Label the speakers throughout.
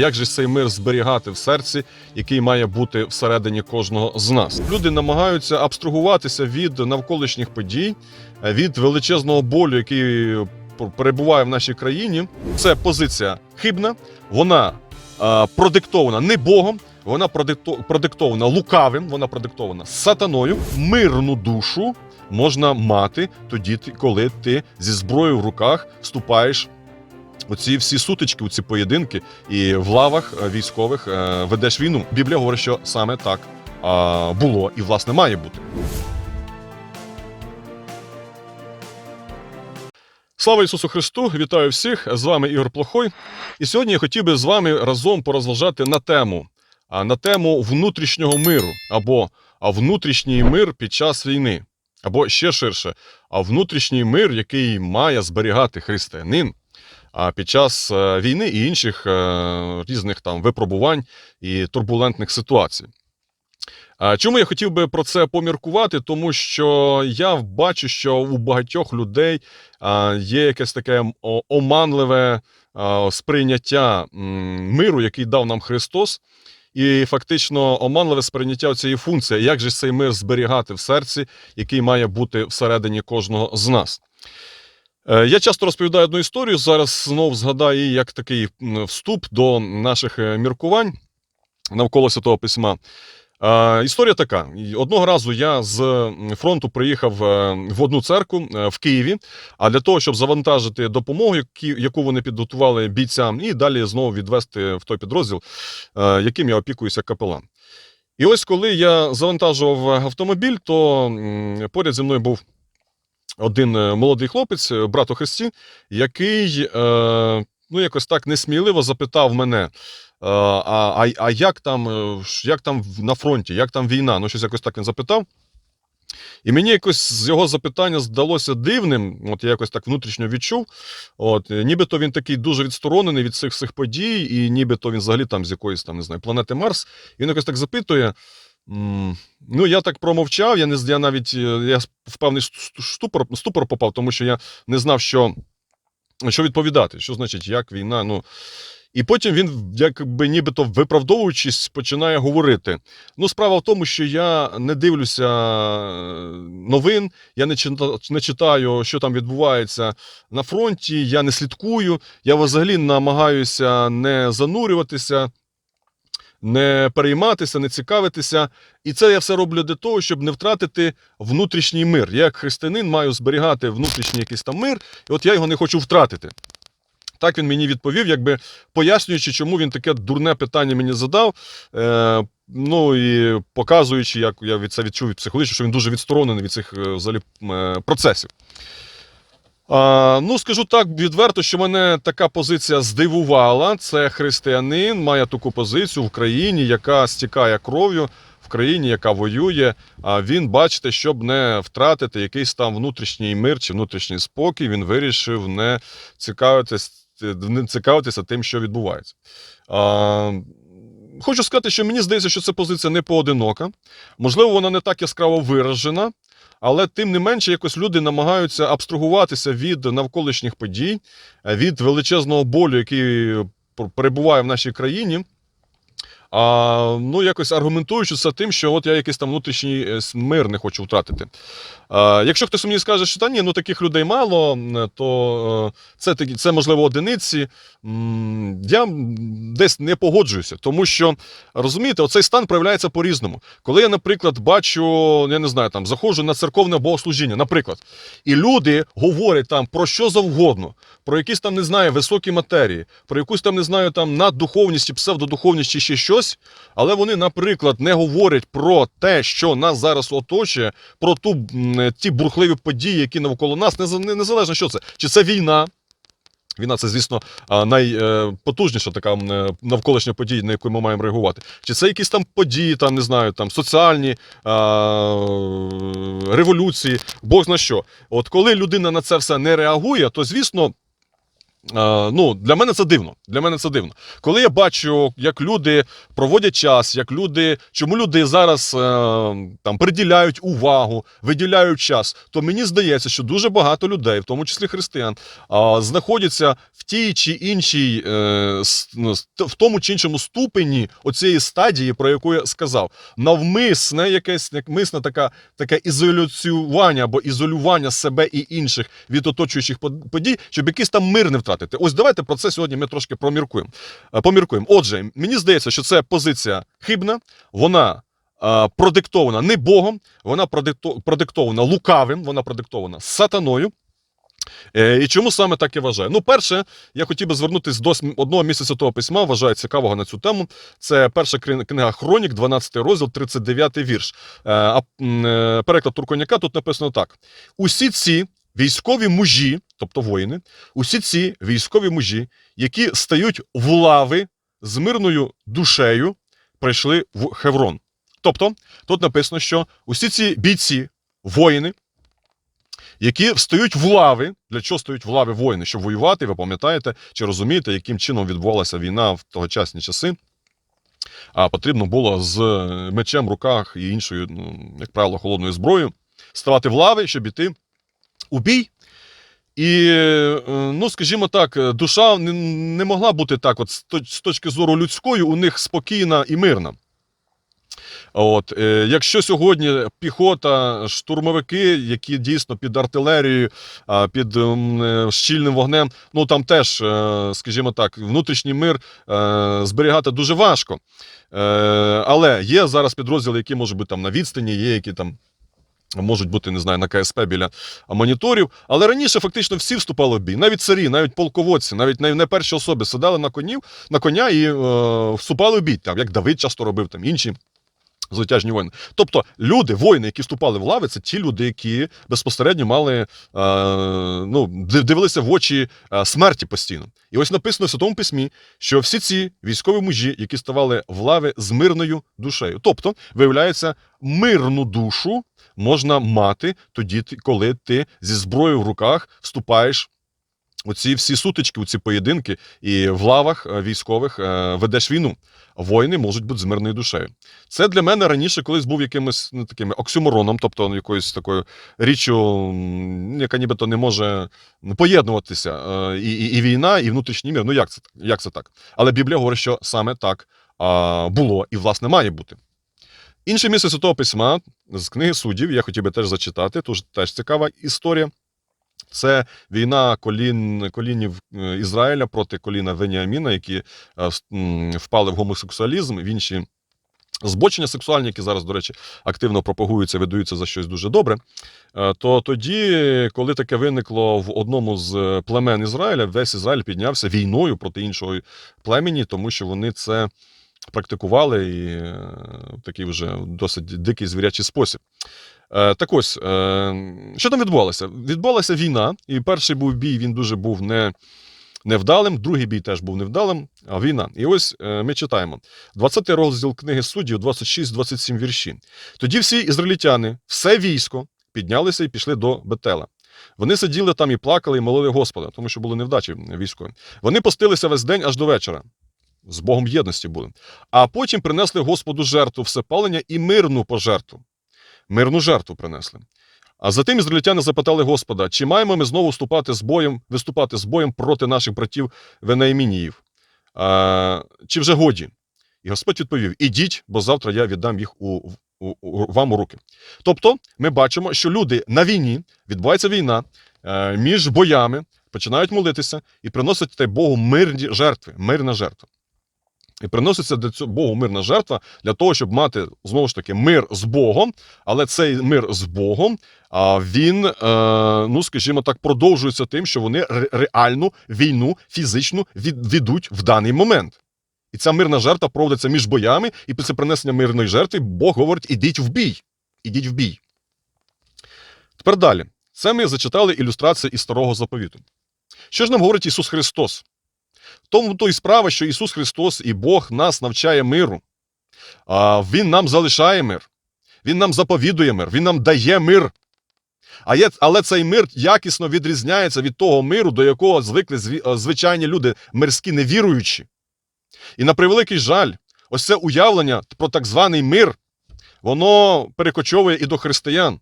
Speaker 1: як же цей мир зберігати в серці, який має бути всередині кожного з нас. Люди намагаються абстрагуватися від навколишніх подій, е, від величезного болю, який перебуває в нашій країні. Це позиція хибна, вона е, продиктована не Богом. Вона продиктована лукавим, вона продиктована сатаною. Мирну душу можна мати тоді, коли ти зі зброєю в руках вступаєш оці всі сутички, ці поєдинки, і в лавах е, військових е, ведеш війну. Біблія говорить, що саме так було і власне має бути. Слава Ісусу Христу! Вітаю всіх! З вами Ігор Плохой. І сьогодні я хотів би з вами разом порозважати на тему, на тему внутрішнього миру або внутрішній мир під час війни, або ще ширше, а внутрішній мир, який має зберігати християнин а, під час е, війни і інших е, різних там випробувань і турбулентних ситуацій. Чому я хотів би про це поміркувати? Тому що я бачу, що у багатьох людей є якесь таке оманливе сприйняття миру, який дав нам Христос, і фактично оманливе сприйняття цієї функції, як же цей мир зберігати в серці, який має бути всередині кожного з нас. Е, Я часто розповідаю одну історію. Зараз знов згадаю її як такий вступ до наших е, міркувань навколо Святого Письма. Е, Історія така: Одного разу я з фронту приїхав в одну церкву в Києві, а для того, щоб завантажити допомогу, яку вони підготували бійцям, і далі знову відвести в той підрозділ, яким я опікуюся капелан. І ось коли я завантажував автомобіль, то поряд зі мною був один е, молодий хлопець, е, брат у Христі, який е, ну, якось так несміливо запитав мене. А, а, а як там, як там на фронті, як там війна? Ну, щось якось так він запитав. І мені якось з його запитання здалося дивним, от я якось так внутрішньо відчув. От, нібито він такий дуже відсторонений від цих всіх подій, і нібито він взагалі там з якоїсь там, не знаю, планети Марс. І він якось так запитує. Ну, я так промовчав, я не я навіть е, я в певний ступор, ступор попав, тому що я не знав, що, що відповідати. Що значить, як війна? Ну. І потім він, якби нібито виправдовуючись, починає говорити. Ну, справа в тому, що я не дивлюся е, новин, я не не читаю, що там відбувається на фронті, я не слідкую, я взагалі намагаюся не занурюватися, не перейматися, не цікавитися. І це я все роблю для того, щоб не втратити внутрішній мир. Я, як християнин, маю зберігати внутрішній якийсь там мир, і от я його не хочу втратити. Так він мені відповів, якби пояснюючи, чому він таке дурне питання мені задав. Е, ну і показуючи, як я від це відчув психологічно, що він дуже відсторонений від цих е, взагалі е, процесів. Ну, скажу так відверто, що мене така позиція здивувала. Це християнин, має таку позицію в країні, яка стікає кров'ю, в країні, яка воює. А він, бачите, щоб не втратити якийсь там внутрішній мир чи внутрішній спокій, він вирішив не цікавитись, не цікавитися тим, що відбувається. Хочу сказати, що мені здається, що ця позиція не поодинока. Можливо, вона не так яскраво виражена. Але тим не менше, якось люди намагаються абстрагуватися від навколишніх подій, е, від величезного болю, який перебуває в нашій країні. А, ну, якось аргументуючи це тим, що от я якийсь там внутрішній е, мир не хочу втратити. А, якщо хтось мені скаже, що та ні, ну таких людей мало, то е, це, це можливо одиниці. Я десь не погоджуюся, тому що розумієте, оцей стан проявляється по-різному. Коли я, наприклад, бачу, я не знаю, там заходжу на церковне богослужіння, наприклад, і люди говорять там про що завгодно, про якісь там не знаю, високі матерії, про якусь там не знаю, там наддуховність чи псевдодуховність чи ще щось, але вони, наприклад, не говорять про те, що нас зараз оточує, про ту ті бурхливі події, які навколо нас, незалежно що це, чи це війна. Війна це, звісно, найпотужніша така е, навколишня подія, на яку ми маємо реагувати. Чи це якісь там події, там не знаю, там соціальні а, революції, Бог зна що. От коли людина на це все не реагує, то звісно. Е, ну, для мене це дивно. Для мене це дивно. Коли я бачу, як люди проводять час, як люди, чому люди зараз е, там приділяють увагу, виділяють час, то мені здається, що дуже багато людей, в тому числі християн, знаходяться в тій чи іншій, е, ну, в тому чи іншому ступені оцієї стадії, про яку я сказав. Навмисне якесь навмисне така, таке ізоляціювання або ізолювання себе і інших від оточуючих подій, щоб якийсь там мир не втратити. Ось давайте про це сьогодні ми трошки проміркуємо. Е, Поміркуємо. Отже, мені здається, що це позиція хибна, вона е, продиктована не Богом, вона продиктована лукавим, вона продиктована сатаною. Е, І чому саме так я вважаю? Ну, перше, я хотів би звернутися до одного місця Святого Письма, вважаю цікавого на цю тему. Це перша книга Хронік, 12 розділ, 39 вірш. Переклад Турконяка тут написано так: усі ці військові мужі, тобто воїни, усі ці військові мужі, які стають в лави з мирною душею, прийшли в Хеврон. Тобто, тут написано, що усі ці бійці, воїни, які встають в лави. Для чого стають в лави воїни? Щоб воювати, ви пам'ятаєте чи розумієте, яким чином відбувалася війна в тогочасні часи? А потрібно було з мечем в руках і іншою, ну, як правило, холодною зброєю ставати в лави, щоб іти у бій. І, е, ну, скажімо так, е, душа не, могла бути так, от з точки зору людської, у них спокійна і мирна. От, е, якщо сьогодні піхота, штурмовики, які дійсно під артилерією, під ем, щільним вогнем, ну там теж, скажімо так, внутрішній мир зберігати дуже важко. Але є зараз підрозділи, які можуть бути там на відстані, є які там. Можуть бути, не знаю, на КСП біля моніторів. Але раніше фактично всі вступали в бій. Навіть царі, навіть полководці, навіть не, перші особи сідали на конів, на коня і е, вступали в бій, там, як Давид часто робив, там інші звитяжні воїни. Тобто люди, воїни, які вступали в лави, це ті люди, які безпосередньо мали е, ну, дивилися в очі е, смерті постійно. І ось написано в Святому Письмі, що всі ці військові мужі, які ставали в лави з мирною душею. Тобто, виявляється, мирну душу можна мати тоді, коли ти зі зброєю в руках вступаєш. Оці всі сутички, оці поєдинки, і в лавах е, військових е, ведеш війну. Воїни можуть бути з мирною душею. Це для мене раніше колись був якимось ну, таким оксюмороном, тобто якоюсь такою річчю, яка нібито не може поєднуватися. Е, І, і, і війна, і внутрішній мір. Ну як це, як це так? Але Біблія говорить, що саме так було і, власне, має бути. Інше місце Святого Письма з книги суддів, я хотів би теж зачитати, тож теж цікава історія. Це війна колін, колінів е, Ізраїля проти коліна Веніаміна, які е, впали в гомосексуалізм, в інші збочення сексуальні, які зараз, до речі, активно пропагуються, видаються за щось дуже добре. Е, То тоді, коли таке виникло в одному з племен Ізраїля, весь Ізраїль піднявся війною проти іншого племені, тому що вони це практикували і в такий вже досить дикий звірячий спосіб. Е, Так ось, е, що там відбувалося? Відбулася війна, і перший був бій, він дуже був не, невдалим, другий бій теж був невдалим, а війна. І ось е, ми читаємо 20 розділ книги суддів, 26-27 вірші. Тоді всі ізраїльтяни, все військо піднялися і пішли до Бетела. Вони сиділи там і плакали, і молили Господа, тому що були невдачі військові. Вони постилися весь день аж до вечора. З Богом єдності були. А потім принесли Господу жертву всепалення і мирну пожертву. Мирну жертву принесли. А затим ізраїльтяни запитали Господа, чи маємо ми знову вступати з боєм, виступати з боєм проти наших братів Венаїмініїв? А, чи вже годі? І Господь відповів: Ідіть, бо завтра я віддам їх у, у, у, вам у руки. Тобто, ми бачимо, що люди на війні, відбувається війна, е, між боями починають молитися і приносять Богу мирні жертви, мирна жертва. І приноситься до цього Богу мирна жертва для того, щоб мати знову ж таки мир з Богом, але цей мир з Богом, він, е, ну скажімо так, продовжується тим, що вони реальну війну фізичну від, ведуть в даний момент. І ця мирна жертва проводиться між боями, і після принесення мирної жертви Бог говорить: ідіть в бій. Ідіть в бій. Тепер далі. Це ми зачитали ілюстрації із старого заповіту. Що ж нам говорить Ісус Христос? Тому то і справа, що Ісус Христос і Бог нас навчає миру. А Він нам залишає мир. Він нам заповідує мир, Він нам дає мир. А є, але цей мир якісно відрізняється від того миру, до якого звикли е, звичайні люди, мирські невіруючі. І на превеликий жаль, ось це уявлення про так званий мир, воно перекочовує і до християн.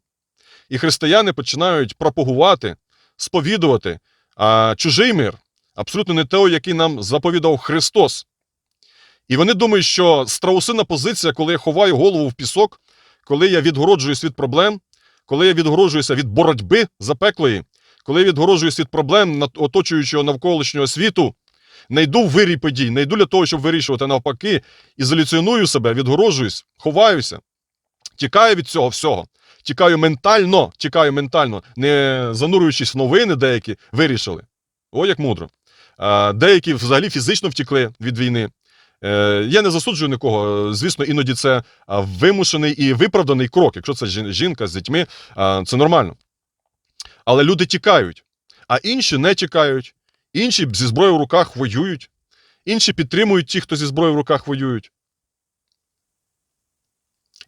Speaker 1: І християни починають пропагувати, сповідувати а, чужий мир, абсолютно не той, який нам заповідав Христос. І вони думають, що страусина позиція, коли я ховаю голову в пісок, коли я відгороджуюсь від проблем, коли я відгороджуюся від боротьби запеклої, коли я відгороджуюсь від проблем оточуючого навколишнього світу, не йду в вирій подій, не йду для того, щоб вирішувати навпаки, ізоляціоную себе, відгороджуюсь, ховаюся, тікаю від цього всього. Тікаю ментально, тікаю ментально, не занурюючись в новини, деякі вирішили. О, як мудро. Деякі взагалі фізично втікли від війни. Е, я не засуджую нікого. Звісно, іноді це вимушений і виправданий крок. Якщо це жінка з дітьми, це нормально. Але люди тікають, а інші не тікають. Інші зі зброєю в руках воюють, інші підтримують ті, хто зі зброєю в руках воюють.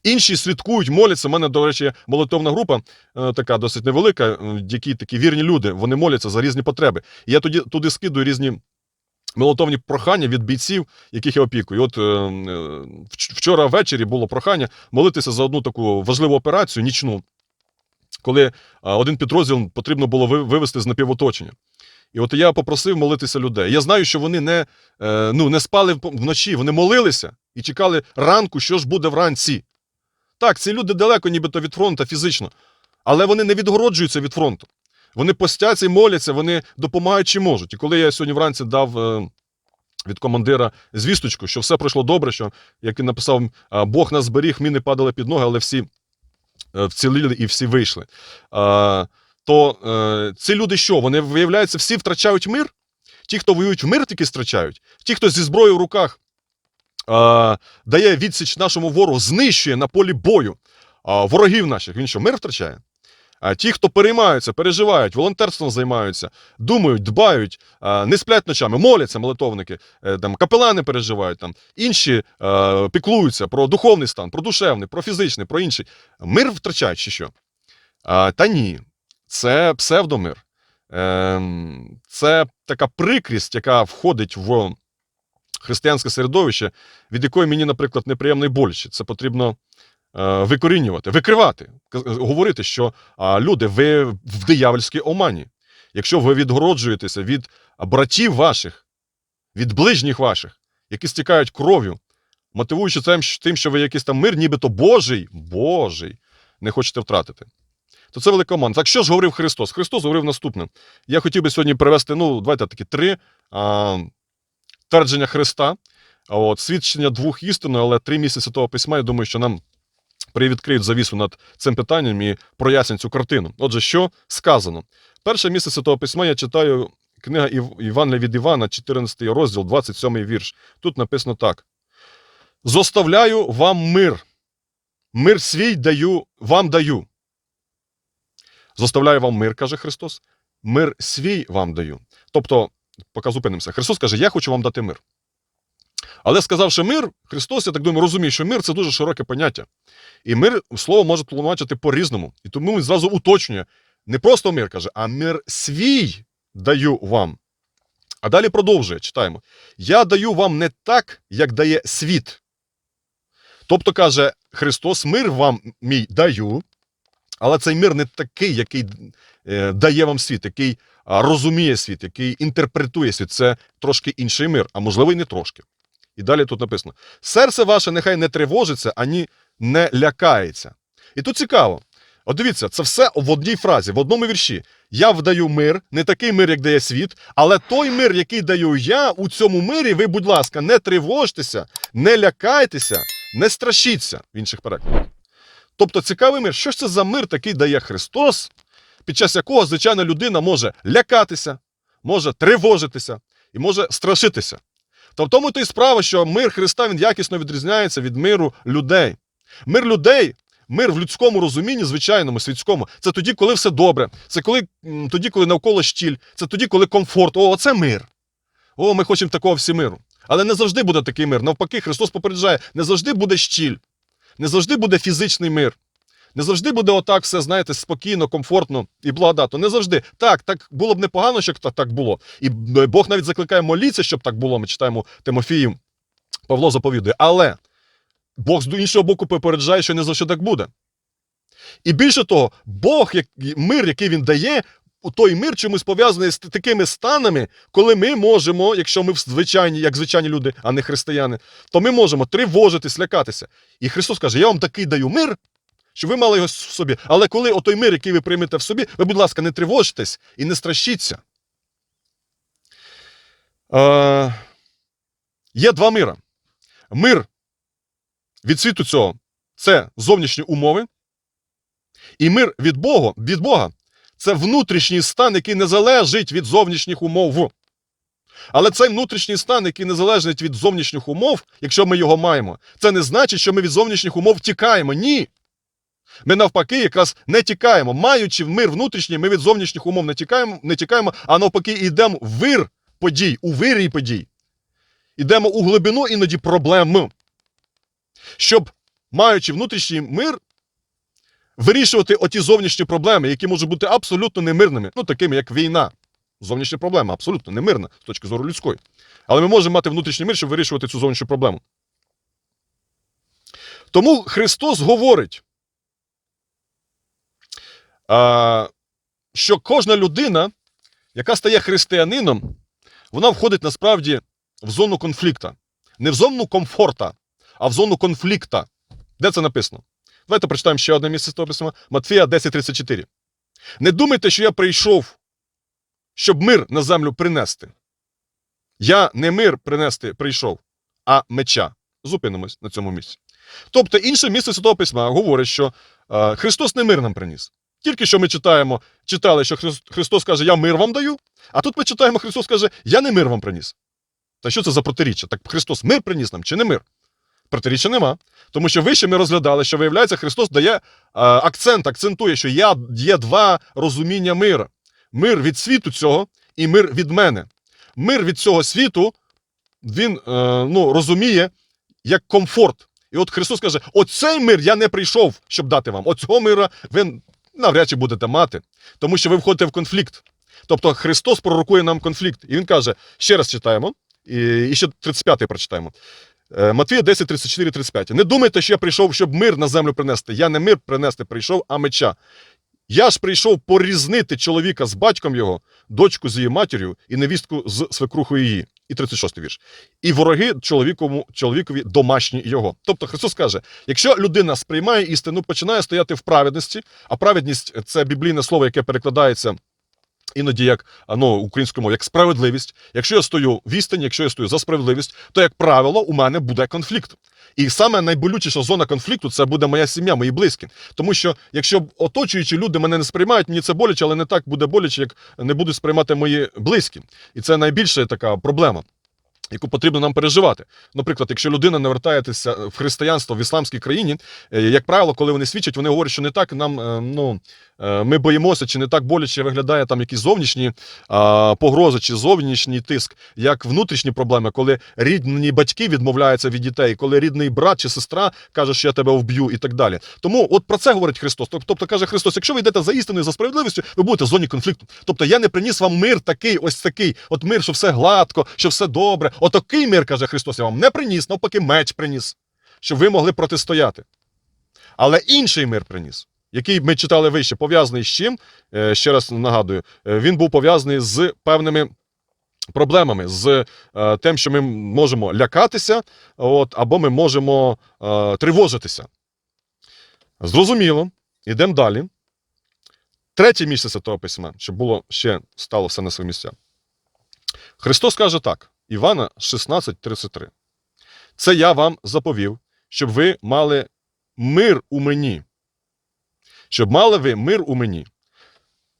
Speaker 1: Інші слідкують, моляться. У мене, до речі, молитовна група, е, така досить невелика, е, які такі вірні люди, вони моляться за різні потреби. І я тоді туди скидую різні молитовні прохання від бійців, яких я опікую. От е, е, вчора ввечері було прохання молитися за одну таку важливу операцію нічну, коли один підрозділ потрібно було вивести з напівоточення. І от я попросив молитися людей. Я знаю, що вони не, е, ну, не спали вночі, вони молилися і чекали ранку, що ж буде вранці. Так, ці люди далеко, нібито від фронту фізично, але вони не відгороджуються від фронту. Вони постяться і моляться, вони допомагають чи можуть. І коли я сьогодні вранці дав е, від командира звісточку, що все пройшло добре, що, як він написав, Бог нас зберіг, міни падали під ноги, але всі е, вціліли і всі вийшли. То е, ці люди що? Вони, виявляється, всі втрачають мир? Ті, хто воюють в мир, тільки втрачають. Ті, хто зі зброєю в руках дає відсіч нашому ворогу, знищує на полі бою ворогів наших, він що, мир втрачає? А ті, хто переймаються, переживають, волонтерством займаються, думають, дбають, не сплять ночами, моляться молитовники, е, там, капелани переживають, там, інші е, піклуються про духовний стан, про душевний, про фізичний, про інший. Мир втрачають чи що? А, та ні, це псевдомир. Ем, це така прикрість, яка входить в християнське середовище, від якої мені, наприклад, неприємно і боляче. Це потрібно е, викорінювати, викривати, говорити, що люди, ви в диявольській омані. Якщо ви відгороджуєтеся від братів ваших, від ближніх ваших, які стікають кров'ю, мотивуючи тим, що ви якийсь там мир, нібито Божий, Божий, не хочете втратити. То це велика омана. Так що ж говорив Христос? Христос говорив наступне. Я хотів би сьогодні привести, ну, давайте такі три а, твердження Христа, от, свідчення двох істин, але три місяці Святого Письма, я думаю, що нам привідкриють завісу над цим питанням і прояснять цю картину. Отже, що сказано? Перше місце Святого Письма я читаю книга Івана від Івана, 14 розділ, 27 вірш. Тут написано так: Зоставляю вам мир. Мир свій даю, вам даю. Зоставляю вам мир, каже Христос. Мир свій вам даю. Тобто, поки зупинимося, Христос каже, я хочу вам дати мир. Але сказавши мир, Христос, я так думаю, розуміє, що мир це дуже широке поняття. І мир, слово може тлумачити по-різному. І тому він зразу уточнює: не просто мир каже, а мир свій даю вам. А далі продовжує, читаємо: Я даю вам не так, як дає світ. Тобто каже Христос, мир вам мій даю, але цей мир не такий, який е, дає вам світ, який розуміє світ, який інтерпретує світ. Це трошки інший мир, а можливо, і не трошки. І далі тут написано: серце ваше нехай не тривожиться, ані не лякається. І тут цікаво. От дивіться, це все в одній фразі, в одному вірші. Я вдаю мир, не такий мир, як дає світ, але той мир, який даю я, у цьому мирі, ви, будь ласка, не тривожтеся, не лякайтеся, не страшіться в інших перекладах. Тобто цікавий мир, що ж це за мир такий дає Христос, під час якого звичайна людина може лякатися, може тривожитися і може страшитися. То в тому то й справа, що мир Христа він якісно відрізняється від миру людей. Мир людей, мир в людському розумінні, звичайному, світському, це тоді, коли все добре, це коли, тоді, коли навколо щіль, це тоді, коли комфорт. О, це мир. О, ми хочемо такого всі миру. Але не завжди буде такий мир. Навпаки, Христос попереджає, не завжди буде щіль, не завжди буде фізичний мир. Не завжди буде отак все, знаєте, спокійно, комфортно і благодатно. Не завжди. Так, так було б непогано, щоб так, було. І е, Бог навіть закликає молитися, щоб так було. Ми читаємо Тимофію, Павло заповідує. Але Бог з іншого боку попереджає, що не завжди так буде. І більше того, Бог, як, мир, який він дає, той мир чомусь пов'язаний з такими станами, коли ми можемо, якщо ми звичайні, як звичайні люди, а не християни, то ми можемо тривожитись, лякатися. І Христос каже: Я вам такий даю мир, щоб ви мали його в собі. Але коли отой мир, який ви приймете в собі, ви, будь ласка, не тривожтесь і не стращіться. Е, є два мира. Мир від світу цього це зовнішні умови. І мир від Бога, від Бога це внутрішній стан, який не залежить від зовнішніх умов. Але цей внутрішній стан, який не залежить від зовнішніх умов, якщо ми його маємо, це не значить, що ми від зовнішніх умов тікаємо. Ні. Ми навпаки, якраз не тікаємо. Маючи мир внутрішній, ми від зовнішніх умов не тікаємо, не тікаємо а навпаки, йдемо в вир подій, у вирій подій. Йдемо у глибину іноді проблем. Щоб, маючи внутрішній мир, вирішувати оті зовнішні проблеми, які можуть бути абсолютно немирними, ну такими як війна. Зовнішня проблема абсолютно немирна з точки зору людської. Але ми можемо мати внутрішній мир, щоб вирішувати цю зовнішню проблему. Тому Христос говорить, що кожна людина, яка стає християнином, вона входить насправді в зону конфлікта. Не в зону комфорта, а в зону конфлікта. Де це написано? Давайте прочитаємо ще одне місце з того письма. Матфія 10.34. Не думайте, що я прийшов, щоб мир на землю принести. Я не мир принести прийшов, а меча. Зупинимось на цьому місці. Тобто, інше місце Святого Письма говорить, що е, Христос не мир нам приніс. Тільки що ми читаємо, читали, що Христос каже, я мир вам даю, а тут ми читаємо, Христос каже, я не мир вам приніс. Та що це за протиріччя? Так Христос мир приніс нам чи не мир? Протиріччя нема. Тому що вище ми розглядали, що виявляється, Христос дає акцент, акцентує, що я, є два розуміння мира: мир від світу цього і мир від мене. Мир від цього світу він е, ну, розуміє як комфорт. І от Христос каже: оцей мир я не прийшов, щоб дати вам. Оцього мира ви навряд чи будете мати, тому що ви входите в конфлікт. Тобто Христос пророкує нам конфлікт. І Він каже: ще раз читаємо, і, ще 35-й прочитаємо. Е, Матвія 10, 34, 35. Не думайте, що я прийшов, щоб мир на землю принести. Я не мир принести прийшов, а меча. Я ж прийшов порізнити чоловіка з батьком його, дочку з її матір'ю і невістку з свекрухою її. І 36 вірш. І вороги чоловікову, чоловікові домашні його. Тобто Христос каже: якщо людина сприймає істину, починає стояти в праведності, а праведність це біблійне слово, яке перекладається іноді як ну, українською мовою, як справедливість. Якщо я стою в істині, якщо я стою за справедливість, то, як правило, у мене буде конфлікт. І саме найболючіша зона конфлікту це буде моя сім'я, мої близькі. Тому що якщо оточуючі люди мене не сприймають, мені це боляче, але не так буде боляче, як не будуть сприймати мої близькі. І це найбільша така проблема. Яку потрібно нам переживати. Наприклад, якщо людина не вертається в християнство в ісламській країні, е, як правило, коли вони свідчать, вони говорять, що не так нам е, ну, ми боїмося, чи не так боляче виглядає там якісь зовнішні а, погрози чи зовнішній тиск, як внутрішні проблеми, коли рідні батьки відмовляються від дітей, коли рідний брат чи сестра каже, що я тебе вб'ю, і так далі. Тому от про це говорить Христос. Тобто каже Христос, якщо ви йдете за істиною, за справедливістю, ви будете в зоні конфлікту. Тобто я не приніс вам мир такий, ось такий, от мир, що все гладко, що все добре. Отакий мир, каже Христос, я вам не приніс, навпаки, меч приніс, щоб ви могли протистояти. Але інший мир приніс, який ми читали вище, пов'язаний з чим, е, ще раз нагадую, е, він був пов'язаний з певними проблемами, з е, тим, що ми можемо лякатися, от, або ми можемо е, тривожитися. Зрозуміло, йдемо далі. Третє місце Святого Письма, щоб було ще стало все на свої місця. Христос каже так: Івана 16:33. Це я вам заповів, щоб ви мали мир у мені. Щоб мали ви мир у мені.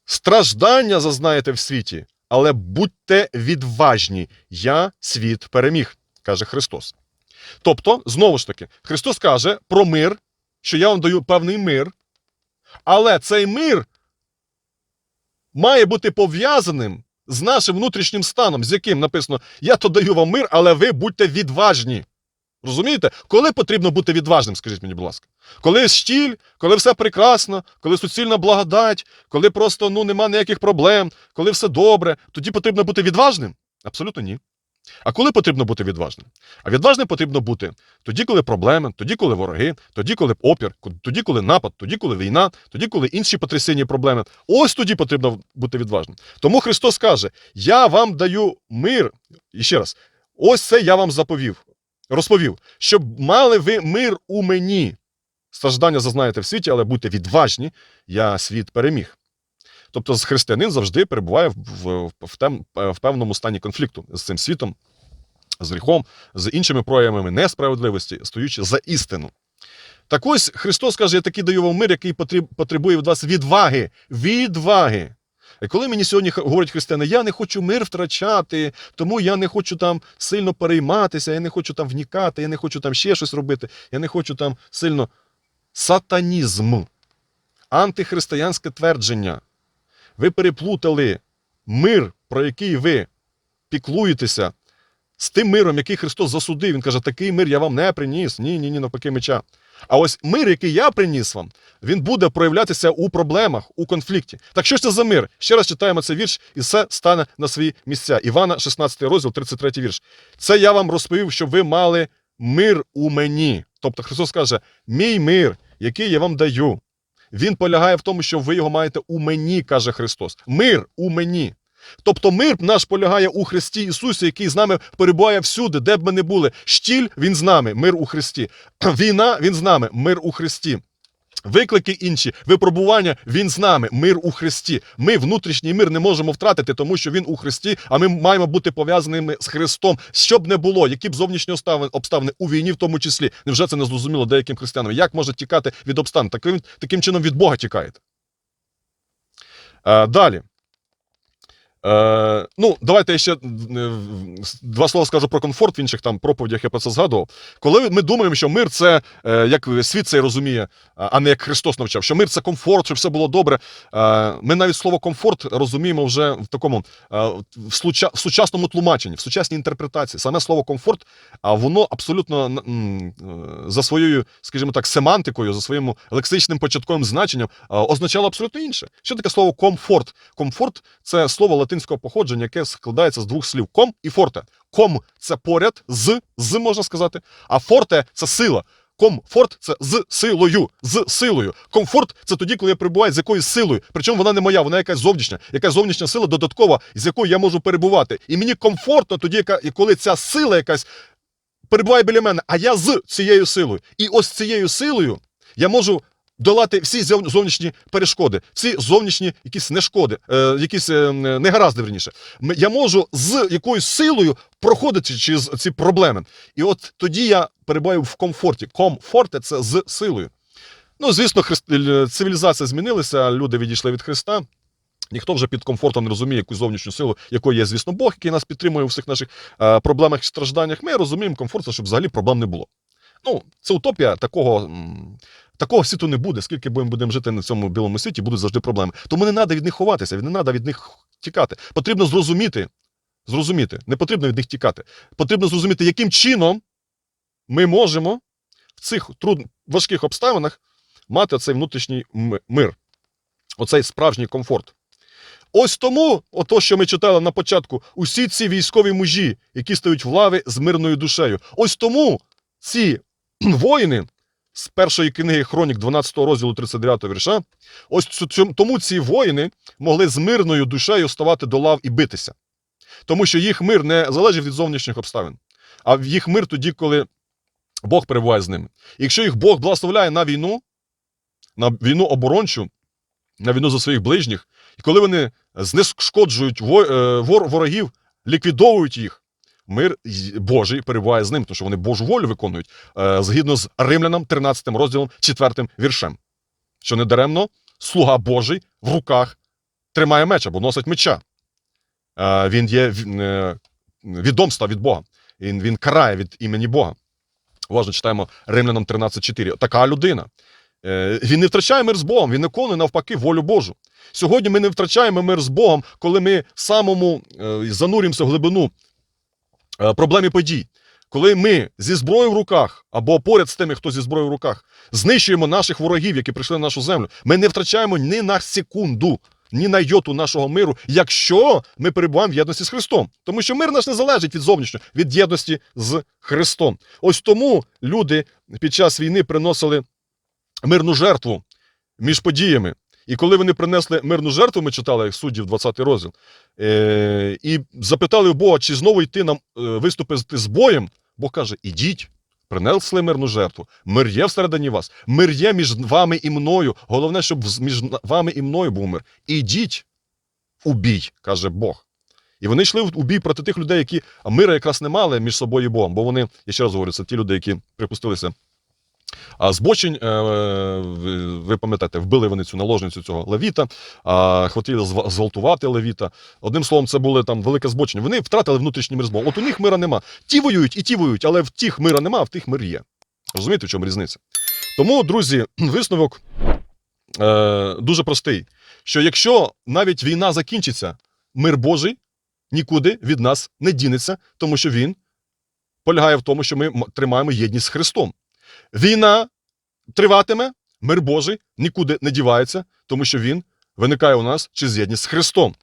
Speaker 1: Страждання зазнаєте в світі, але будьте відважні. Я світ переміг, каже Христос. Тобто, знову ж таки, Христос каже про мир, що я вам даю певний мир, але цей мир має бути пов'язаним з нашим внутрішнім станом, з яким написано: Я то даю вам мир, але ви будьте відважні. Розумієте? Коли потрібно бути відважним, скажіть мені, будь ласка. Коли щіль, коли все прекрасно, коли суцільна благодать, коли просто ну, нема ніяких проблем, коли все добре, тоді потрібно бути відважним? Абсолютно ні. А коли потрібно бути відважним? А відважним потрібно бути тоді, коли проблеми, тоді, коли вороги, тоді, коли опір, тоді, коли напад, тоді, коли війна, тоді, коли інші потрясіння і проблеми. Ось тоді потрібно бути відважним. Тому Христос каже: Я вам даю мир. І ще раз, ось це я вам заповів, розповів, щоб мали ви мир у мені. Страждання зазнаєте в світі, але будьте відважні, я світ переміг. Тобто християнин завжди перебуває в, в, в, тем, в певному стані конфлікту з цим світом, з гріхом, з іншими проявами несправедливості, стоючи за істину. Так ось Христос каже: я такий даю вам мир, який потреб- потребує від вас відваги. Відваги. Коли мені сьогодні говорять християни, я не хочу мир втрачати, тому я не хочу там сильно перейматися, я не хочу там внікати, я не хочу там ще щось робити, я не хочу там сильно. Сатанізм, антихристиянське твердження. Ви переплутали мир, про який ви піклуєтеся, з тим миром, який Христос засудив. Він каже, такий мир я вам не приніс. Ні, ні, ні, навпаки меча. А ось мир, який я приніс вам, він буде проявлятися у проблемах, у конфлікті. Так що ж це за мир? Ще раз читаємо цей вірш, і все стане на свої місця. Івана, 16 розділ, 33 вірш. Це я вам розповів, щоб ви мали мир у мені. Тобто Христос каже: мій мир, який я вам даю. Він полягає в тому, що ви його маєте у мені, каже Христос. Мир у мені. Тобто мир наш полягає у Христі Ісусі, який з нами перебуває всюди, де б ми не були. Штіль він з нами, мир у Христі. Війна він з нами, мир у Христі. Виклики інші, випробування він з нами, мир у Христі. Ми внутрішній мир не можемо втратити, тому що він у Христі, а ми маємо бути пов'язаними з Христом. Що б не було, які б зовнішні обставини, у війні, в тому числі. Невже це не зрозуміло деяким християнам? Як може тікати від обставин? Таким, таким чином від Бога тікаєте. Е, далі. Е, ну, давайте я ще е, два слова скажу про комфорт в інших там проповідях, я про це згадував. Коли ми думаємо, що мир це е, як світ це розуміє, а не як Христос навчав, що мир це комфорт, щоб все було добре. е, Ми навіть слово комфорт розуміємо вже в такому е, в, сучасному тлумаченні, в сучасній інтерпретації. Саме слово комфорт, а воно абсолютно за своєю, скажімо так, семантикою, за своїм лексичним початковим значенням означало абсолютно інше. Що таке слово комфорт? Комфорт це слово латинського походження, яке складається з двох слів ком і форте. Ком це поряд з, з можна сказати, а форте це сила. Комфорт це з силою, з силою. Комфорт це тоді, коли я перебуваю з якоюсь силою. Причому вона не моя, вона якась зовнішня, якась зовнішня сила додаткова, з якою я можу перебувати. І мені комфортно тоді, яка- коли ця сила якась перебуває біля мене, а я з цією силою. І ось цією силою я можу долати всі зовнішні перешкоди, всі зовнішні якісь нешкоди, е, якісь е, негаразди, верніше. Я можу з якоюсь силою проходити через ці проблеми. І от тоді я перебуваю в комфорті. Комфорт це з силою. Ну, звісно, е, цивілізація змінилася, люди відійшли від Христа. Ніхто вже під комфортом не розуміє якусь зовнішню силу, якою є, звісно, Бог, який нас підтримує у всіх наших е, проблемах і стражданнях. Ми розуміємо комфорт, щоб взагалі проблем не було. Ну, це утопія такого. Такого світу не буде, скільки ми будемо жити на цьому білому світі, будуть завжди проблеми. Тому не треба від них ховатися, не треба від них тікати. Потрібно зрозуміти, зрозуміти, не потрібно від них тікати. Потрібно зрозуміти, яким чином ми можемо в цих труд... важких обставинах мати цей внутрішній мир, оцей справжній комфорт. Ось тому, ото, що ми читали на початку, усі ці військові мужі, які стають в лави з мирною душею. Ось тому ці воїни з першої книги Хронік 12 розділу 39 вірша, ось тому ці воїни могли з мирною душею ставати до лав і битися. Тому що їх мир не залежить від зовнішніх обставин, а їх мир тоді, коли Бог перебуває з ними. І якщо їх Бог благословляє на війну, на війну оборончу, на війну за своїх ближніх, і коли вони знешкоджують е, вор- ворогів, ліквідовують їх, мир Божий перебуває з ним, тому що вони Божу волю виконують е, згідно з Римлянам 13 розділом 4 віршем. Що недаремно слуга Божий в руках тримає меч або носить меча. Е, Він є е, відомства від Бога. Він, карає від імені Бога. Уважно читаємо Римлянам 13.4. Така людина. Він не втрачає мир з Богом, він виконує навпаки волю Божу. Сьогодні ми не втрачаємо мир з Богом, коли ми самому занурюємося в глибину е, проблем і подій. коли ми зі зброєю в руках або поряд з тими, хто зі зброєю в руках, знищуємо наших ворогів, які прийшли на нашу землю, ми не втрачаємо ні на секунду, ні на йоту нашого миру, якщо ми перебуваємо в єдності з Христом. Тому що мир наш не залежить від зовнішнього, від єдності з Христом. Ось тому люди під час війни приносили мирну жертву між подіями. І коли вони принесли мирну жертву, ми читали суддів 20 розділ, е- і запитали Бога, чи знову йти нам е- виступити з боєм, Бог каже: ідіть, принесли мирну жертву. Мир є всередині вас, мир є між вами і мною. Головне, щоб між вами і мною був мир. Ідіть у бій, каже Бог. І вони йшли у бій проти тих людей, які мира якраз не мали між собою і Богом, бо вони, я ще раз говорю, це ті люди, які припустилися а збочень, е, ви- пам'ятаєте, вбили вони цю наложницю цього левіта, хотіли зґвалтувати левіта. Одним словом, це були там велике збочення. Вони втратили внутрішній мир з От у них мира нема. Ті воюють і ті воюють, але в тих мира нема, а в тих мир є. Розумієте, в чому різниця? Тому, друзі, висновок е, дуже простий: що якщо навіть війна закінчиться, мир Божий нікуди від нас не дінеться, тому що він полягає в тому, що ми тримаємо єдність з Христом. Війна триватиме, мир Божий нікуди не дівається, тому що він виникає у нас через єдність з Христом.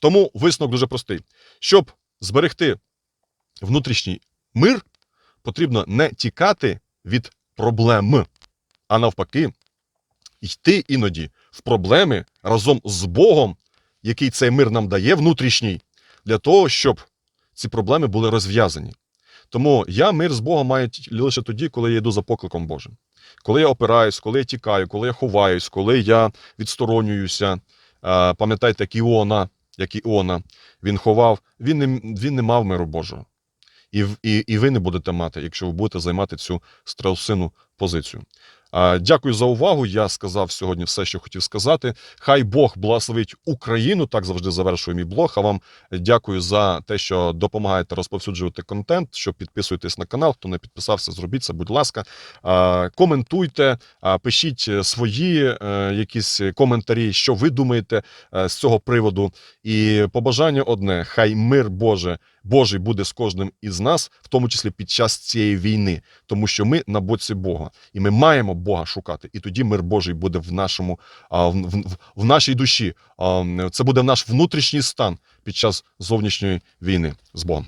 Speaker 1: Тому висновок дуже простий. Щоб зберегти внутрішній мир, потрібно не тікати від проблем, а навпаки, йти іноді в проблеми разом з Богом, який цей мир нам дає внутрішній, для того, щоб ці проблеми були розв'язані. Тому я мир з Богом маю лише тоді, коли я йду за покликом Божим. Коли я опираюсь, коли я тікаю, коли я ховаюсь, коли я відсторонююся. Пам'ятайте, як Іона, як Іона, він ховав, він не, він не мав миру Божого. І, і, і ви не будете мати, якщо ви будете займати цю страусину позицію. Дякую за увагу. Я сказав сьогодні все, що хотів сказати. Хай Бог благословить Україну. Так завжди завершую мій блог. А вам дякую за те, що допомагаєте розповсюджувати контент. Що підписуєтесь на канал. Хто не підписався, зробіть це, будь ласка. Коментуйте, пишіть е, свої е, якісь коментарі, що ви думаєте е, з цього приводу. І побажання одне: хай мир Боже. Божий буде з кожним із нас, в тому числі під час цієї війни, тому що ми на боці Бога, і ми маємо Бога шукати. І тоді мир Божий буде в нашому в, в, в нашій душі. Це буде наш внутрішній стан під час зовнішньої війни з Богом.